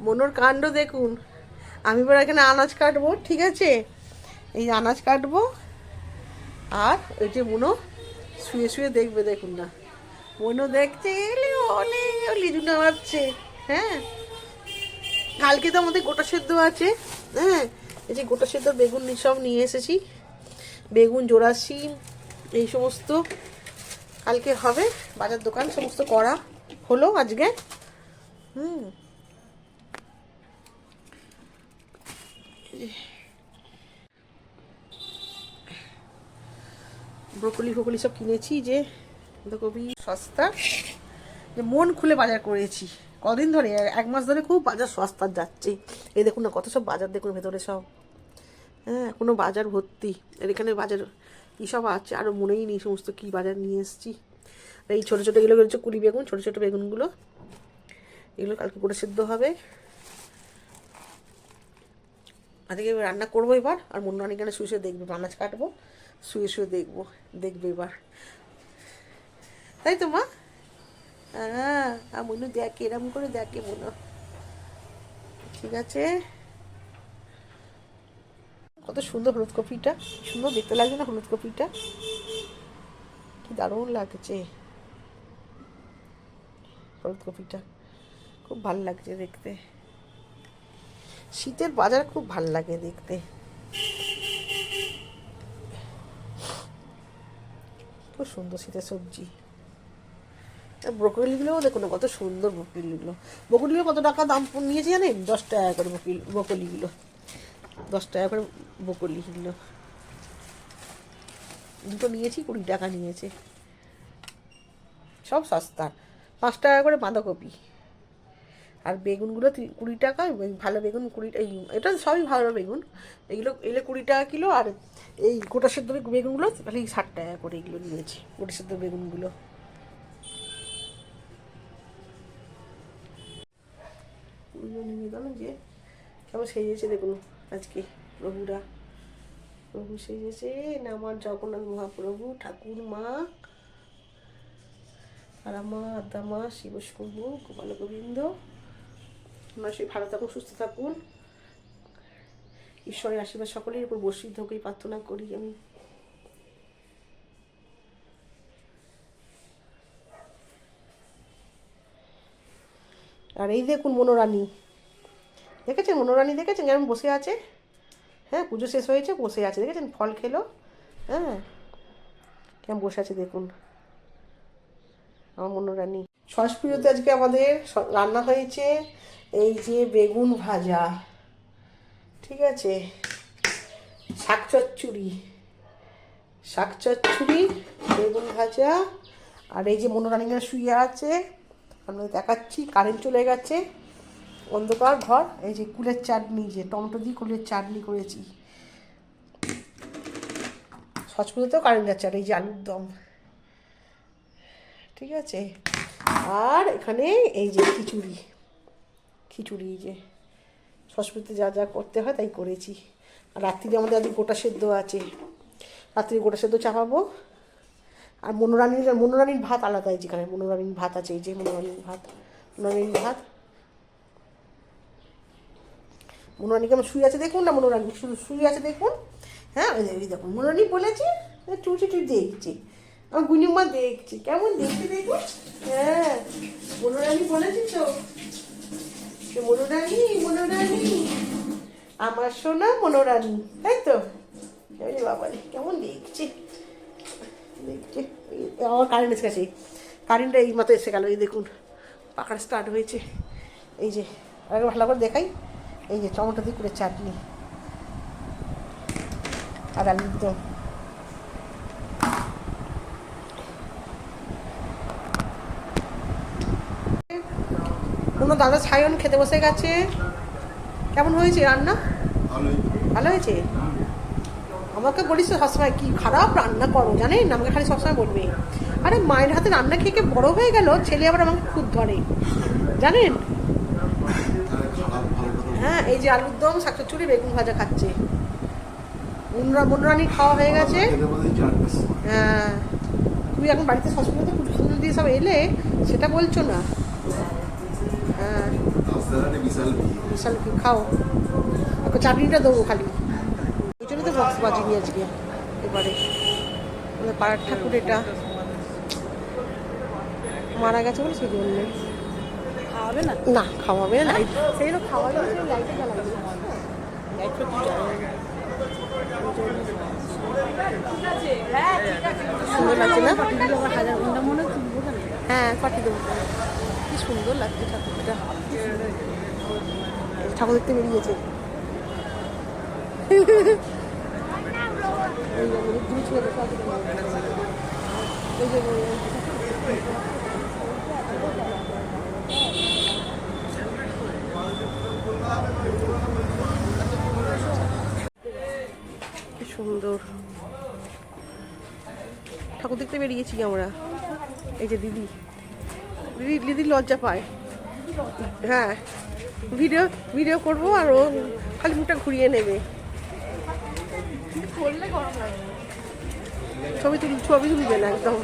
মনোর কাণ্ড দেখুন। আমি এবার এখানে আনাজ কাটবো, ঠিক আছে? এই আনাজ কাটবো, আর ওই যে মনো শুয়ে শুয়ে দেখবে, দেখুন না। মনো দেখছে এলে অলে লিজু নামাচ্ছে হ্যাঁ? কালকে তো আমাদের গোটা সেদ্ধ আছে হ্যাঁ? এই যে গোটা সেদ্ধ বেগুন সব নিয়ে এসেছি। বেগুন, জোড়া শিম, এই সমস্ত। কালকে হবে বাজার দোকান, সমস্ত করা হলো আজকে। হুম। ব্রোকলি ফোকলি সব কিনেছি যে বাঁধাকপি সস্তা। যে মন খুলে বাজার করেছি। কদিন ধরে, এক মাস ধরে খুব বাজার সস্তা যাচ্ছে। এই দেখুন না, কত সব বাজার দেখুন ভেতরে সব। হ্যাঁ কোনো বাজার ভর্তি। আর এখানে বাজার কী সব আছে আরও মনেই নেই সমস্ত কী বাজার নিয়ে এসেছি। এই ছোটো ছোটো এগুলো হচ্ছে কুড়ি বেগুন, ছোটো ছোটো বেগুনগুলো। এগুলো কালকে করে সেদ্ধ হবে। আজকে রান্না করব এবার, আর মন রানি কেন শুয়ে শুয়ে দেখবে মাছ কাটবো, শুয়ে শুয়ে দেখব, দেখবে এবার। তাই তো মা? হ্যাঁ আর দেখে, এরম করে দেখে মনে ঠিক আছে? কত সুন্দর হলুদ কপিটা, সুন্দর দেখতে লাগছে না হলুদ কপিটা? কি দারুণ লাগছে। হলুদ কপিটা, খুব ভালো লাগছে দেখতে। শীতের বাজার খুব ভালো লাগে দেখতে। খুব সুন্দর শীতের সবজি। ব্রকলিগুলোও দেখুন কত সুন্দর ব্রকলিগুলো। ব্রকলিগুলো কত টাকা দাম নিয়েছে জানেন? দশ টাকা করে বকলি ব্রকলিগুলো। দশ টাকা করে বকলিগুলো দুটো নিয়েছি, কুড়ি টাকা নিয়েছে। সব সস্তা। পাঁচ টাকা করে বাঁধাকপি। আর বেগুনগুলো কুড়ি টাকা ভালো বেগুন কুড়ি এই এটা সবই ভালো বেগুন। এগুলো এগুলো কুড়ি টাকা কিলো, আর এই গোটা সেদ্ধ বেগুনগুলো খালি ষাট টাকা করে এগুলো নিয়েছি, গোটা সেদ্ধ বেগুনগুলো। পুজো নিবেদন যে কেমন সেজেছে দেখুন আজকে প্রভুরা। প্রভু সেজেছে, না আমার জগন্নাথ মহাপ্রভু, ঠাকুর মা তারামা আদামা শিবশম্ভু গোপাল গোবিন্দ আপনারা সেই ভালো থাকুন সুস্থ থাকুন ঈশ্বরের আশীর্বাদ সকলের উপর বর্ষিত হোক প্রার্থনা করি আমি। আর এই দেখুন মনোরানী। দেখেছেন? মনোরানী দেখেছেন? কেমন বসে আছে। হ্যাঁ পুজো শেষ হয়েছে, বসে আছে। দেখেছেন? ফল খেলো। হ্যাঁ। কেমন বসে আছে দেখুন। আমার মনোরানী। সস পুজোতে আজকে আমাদের রান্না হয়েছে। এই যে বেগুন ভাজা, ঠিক আছে? শাক চচ্চড়ি শাক চচ্চড়ি, বেগুন ভাজা, আর এই যে মনোরানীরা শুয়ে আছে আমরা দেখাচ্ছি কারেন্ট চলে গেছে, অন্ধকার ঘর, এই যে কুলের চাটনি যে টমেটো দিয়ে কুলের চাটনি করেছি। সচপুজোতেও কারেন্ট যাচ্ছে আর এই যে আলুর দম। ঠিক আছে? আর এখানে এই যে খিচুড়ি। খিচুড়ি যে সরস্বতীতে যা যা করতে হয় তাই করেছি। আর রাত্রিরে আমাদের আজকে গোটা সেদ্ধ আছে। রাত্রিরে গোটা সেদ্ধ চাপাবো। আর মনোরানীর মনোরানীর ভাত আলাদা এই যেখানে। মনোরানীর ভাত আছে, এই যে মনোরানীর ভাত। মনোরানীর ভাত। মনোরানী কেমন শুয়ে আছে দেখুন না মনোরানী? শুধু শুয়ে আছে দেখুন। হ্যাঁ ওই দেখুন। মনোরানী বলেছে টুটি টুটি দেখছি। আমার গুনিমা দেখছি। কেমন দেখছি দেখুন। হ্যাঁ মনোরানী বলেছি তো। মনোরানী মনোরানী। আমার সোনা, মনোরানী। তাই তো? আরে বাবা, কেমন দেখছে? দেখছে। আমার কারেন্ট এসে গেছে। কারেন্টটা এই মাত্র এসে গেল, এই দেখুন পাখার স্টার্ট হয়েছে। এই যে আগে ভালো করে দেখাই। এই যে টমেটো দিয়ে করে চাটনি। আর আলুর দম কোনো দাদা সায়ন খেতে বসে গেছে। কেমন হয়েছে রান্না? ভালো হয়েছে? আমাকে বলিস তো সবসময় কি খারাপ রান্না করো জানেন আমাকে খালি সবসময় বলবে। আরে মায়ের হাতে রান্না খেয়ে বড় হয়ে গেল ছেলে আবার আমাকে খুব ধরে। জানেন হ্যাঁ এই যে আলুর দম শাক শাকচুরি বেগুন ভাজা খাচ্ছে। মুনরা মুনরানি খাওয়া হয়ে গেছে। হ্যাঁ। তুমি এখন বাড়িতে ফুল দিয়ে সব এলে সেটা বলছো না। বিশাল বিশাল কি খাও। ওকে চাটনিটা দেবো খালি। ওই জন্য তো বক্স বাজিনি আজকে এবারে। আমাদের পাড়ার ঠাকুর এটা। মারা গেছে বলে সেই জন্য। খাওয়াবে না? না খাওয়াবে না। সেই জন্য খাওয়া যাবে লাইটে জ্বালাবে। জ্বালাবে সুন্দর লাগছে না? মনে হ্যাঁ পাঠিয়ে দেবো। সুন্দর লাগছে ঠাকুরটা। ঠাকুর দেখতে বেরিয়েছে। সুন্দর। ঠাকুর দেখতে বেরিয়েছি আমরা। এই যে দিদি। দিদি লজ্জা পায়। হ্যাঁ ভিডিও ভিডিও করব আর ও খালি মুখটা ঘুরিয়ে নেবে। ছবি তুল, ছবি তুলবে না একদম।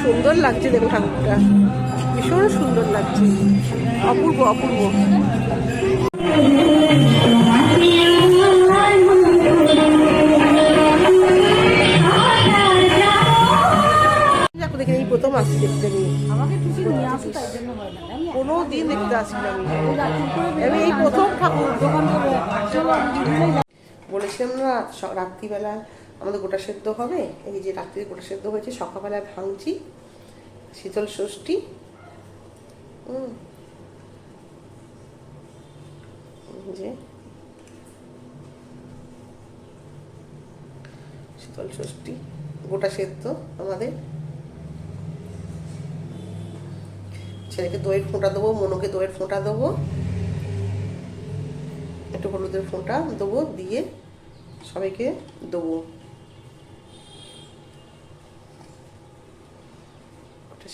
সুন্দর লাগছে দেখো ঠাকুরটা। ভীষণ সুন্দর লাগছে। অপূর্ব অপূর্ব। দেখো এই প্রথম আসছি দেখতে আমি হয় কোনো দিন দেখতে আসি না আমি। এই প্রথম ঠাকুর। বলেছিলাম না রাত্রিবেলা আমাদের গোটা সেদ্ধ হবে। এই যে রাত্রে গোটা সেদ্ধ হয়েছে সকালবেলায় ভাঙছি শীতল ষষ্ঠী হুম। যে শীতল ষষ্ঠী, গোটা সেদ্ধ আমাদের। ছেলেকে দইয়ের ফোঁটা দেবো, মনোকে দইয়ের ফোঁটা দেবো। একটু হলুদের ফোঁটা দেবো, দিয়ে সবাইকে দেবো।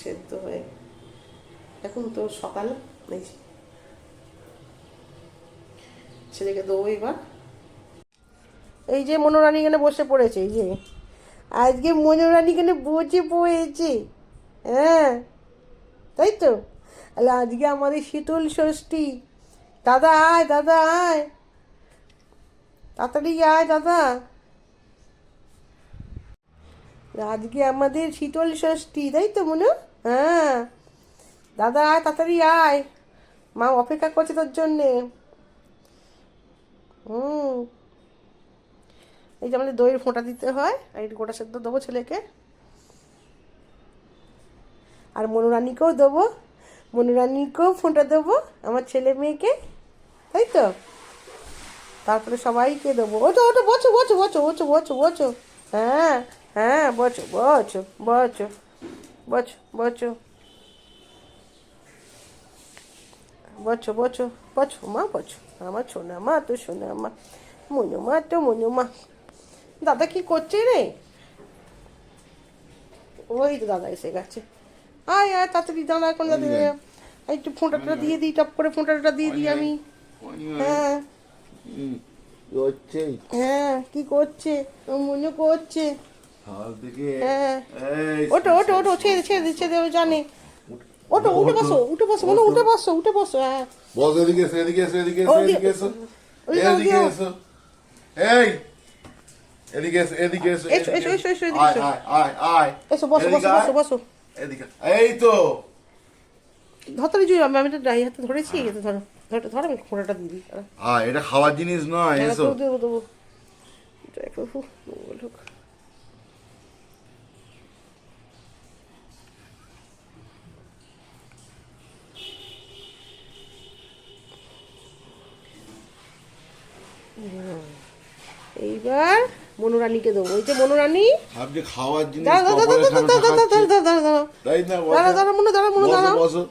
সেদ্ধ হয়ে এখন তো সকাল, এই ছেলেকে দেবো এবার। এই যে মনোরানী এখানে বসে পড়েছে, এই যে। আজকে মনোরানী এখানে বসে পড়েছে। হ্যাঁ তাই তো? তাহলে আজকে আমাদের শীতল ষষ্ঠী। দাদা আয় দাদা আয়। তাড়াতাড়ি আয়, দাদা। আজকে আমাদের শীতল ষষ্ঠী, তাই তো মনে? হ্যাঁ। দাদা, আয়, তাড়াতাড়ি আয়। মা অপেক্ষা করছে তোর জন্যে। হুম। এই যে আমাদের দইয়ের ফোঁটা দিতে হয়, আর একটু গোটা সেদ্ধ দেবো ছেলেকে। আর মনোরানীকেও দেবো মনোরানীকেও ফোঁটা দেবো, আমার ছেলে মেয়েকে, তাই তো? তারপরে সবাইকে দেবো। ও ওটো ওটো বচো বচো বচো বচো বচো বচো হ্যাঁ হ্যাঁ বচো বচো বচো বচো বচো বচো বচো বচো মা বচো আমার সোনা মা তো সোনা মা। মনু মা তো মনু মা। দাদা কি করছে রে? ওই তো দাদা এসে গেছে। আয় আয় তাড়াতাড়ি দাঁড়া এখন যাতে একটু ফোঁটাটা দিয়ে দিই টপ করে ফোঁটাটা দিয়ে দিই আমি। হ্যাঁ। হুম, কি হচ্ছে? হ্যাঁ কি করছে? ও মনে করছে। হ্যাঁ। ওটো ওটো ওটো ছেড়ে ছেড়ে ছেড়ে জানে। ওটো উঠে বসো উঠে বসো মনে উঠে বসো উঠে বসো হ্যাঁ। বস এদিকে এসো এদিকে এসো এদিকে এসো এদিকে এসো। এদিকে এসো। এই এদিকে এসো এদিকে এসো এসো, এসো, এসো, এসো, এদিকে আয়। আয় আয় এসো বসো বসো বসো বসো। এদিকে এই তো। ধরতে জুই আমি আমি তো ডাই হাতে ধরেছি তো ধরো ধরো ধরো আমি ফোঁটাটা দিই। আয় এটা খাওয়ার জিনিস নয় এসো। দেবো দেবো এটা একটু উফ, এইবার মনোরানীকে দেবো। ওই যে মনোরানী? ভাবছি খাওয়ার জিনিস দাঁড়া দাঁড়া দাঁড়া দাঁড়া দাঁড়া দাঁড়া দাঁড়া দাঁড়া তাই না দাঁড়া দাঁড়া মনে দাঁড়া মনে দাঁড়া বসো।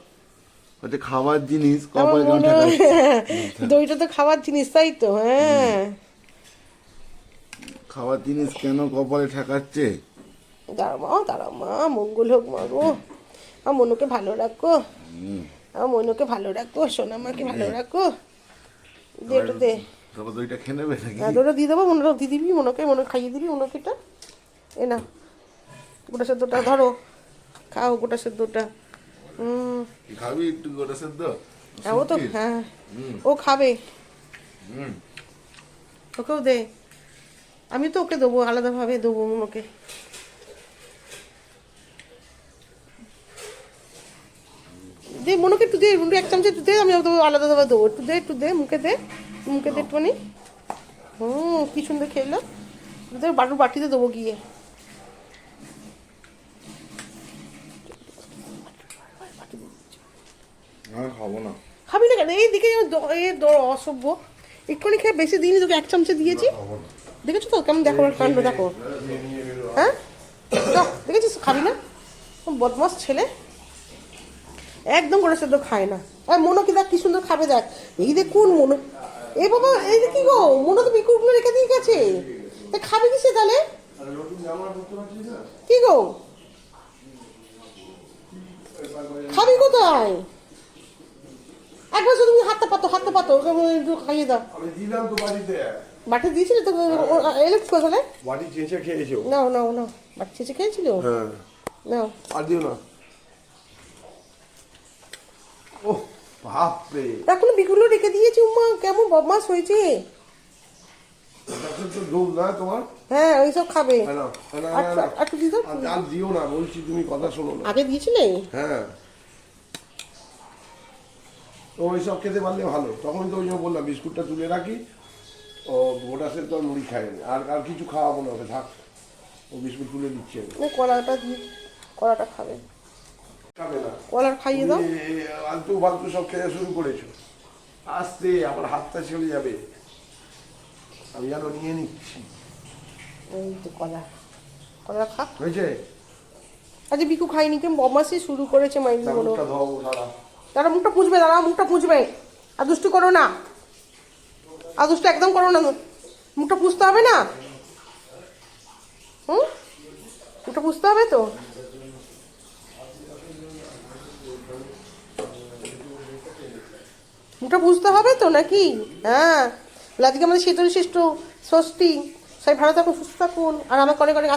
খাওয়ার জিনিস কপালে দইটা তো খাবার জিনিস তাই তো হ্যাঁ। খাওয়ার জিনিস কেন কপালে ঠেকাচ্ছে? দাঁড়া মা দাঁড়া মা মঙ্গল হোক মা গো। আমার মনুকে ভালো রাখো। আমার মনুকে ভালো রাখো সোনামাকে ভালো রাখো। দে। একটু দইটা খেয়ে নেবে নাকি? হ্যাঁ দিয়ে দেবো মনে দিয়ে দিবি মনোকে মনে খাইয়ে দিবি মনোকে এটা এ না গোটা সেদ্ধটা ধরো খাও গোটা সেদ্ধটা। হুম খাবি একটু গোটা সেদ্ধ? হ্যাঁ ও তো হ্যাঁ ও খাবে। হুম। ওকেও দে। আমি তো ওকে দেবো আলাদাভাবে দেবো ওকে। দে মনোকে একটু দে এক চামচ একটু দে আমি আলাদাভাবে দেবো। একটু দে একটু দে মুখে দে। মুখে দে একটুখানি। হুম কি সুন্দর খেলো দে বাটুর বাটিতে দেবো গিয়ে। খাব না। খাবি না কেন? এইদিকে এ দ- অসভ্য। একটুখানি খেয়ে বেশি দিনই তোকে এক চামচে দিয়েছি। দেখেছ তো? কেমন দেখো কাণ্ড দেখো। হ্যাঁ? দেখেছিস? খাবি না? বদমাস ছেলে। একদম করে সেদ্ধ খায় না। আর মনো কি দেখ কি সুন্দর খাবে দেখ। এই দেখুন মনো এই বাবা এই কি গো? মনো তো বিকুটগুলো রেখে দিয়ে গেছে তা খাবে কিসে তাহলে? কি গো? খাবি কোথায়? একবার শুধু তুমি হাতটা পাতো হাতটা পাতো ওকে একটু খাইয়ে দাও। আমি দিলাম তো বাড়িতে বাটি দিয়েছিলে তো এলে কোথায় বাড়ি চেঁচে খেয়েছো? নাও নাও নাও। বাটি ছেঁচে খেয়েছিল? হ্যাঁ। নাও। আর দিও না। ও বাপরে। এখন বিগুলো রেখে দিয়েছি উমা কেমন বদমাস হয়েছে। তো না তোমার? হ্যাঁ খাবে। একটু- না। একটু দিয়ে দাও। আর- দিও না বলছি তুমি কথা শোনো না। আগে দিয়েছিলে? হ্যাঁ। তো ওইসব খেতে পারলে ভালো। তখন তো ওই জন্য বললাম বিস্কুটটা তুলে রাখি। ও গোটাসের তো আর মুড়ি খায়নি আর আর কিছু খাওয়াবো না ওকে থাক। ও বিস্কুট তুলে দিচ্ছে। কলাটা দিয়ে কলাটা খাবে। কলার খাইয়ে দাও। আলতু ফালতু সব খেতে শুরু করেছ। আস্তে আমার হাতটা চলে যাবে। আমি যেন নিয়ে নিচ্ছি। এই তো কলা। কলা খা। হয়েছে? আজকে বিকু খাইনি কেমন বদমাসি শুরু করেছে মাইন্ড মনে মুখটা ধোবো সারা তারা মুখটা পুষবে দাঁড়া মুখটা পুষবে আর দুষ্টু করো না। আর দুষ্টু একদম করো না। মুখটা পুষতে হবে না? হুম? মুখটা পুষতে হবে তো? মুখটা বুঝতে হবে তো নাকি? হ্যাঁ। আজকে আমাদের শীতল ষষ্ঠী সবাই ভালো থাকুন, সুস্থ থাকুন। আর আমার অনেক অনেক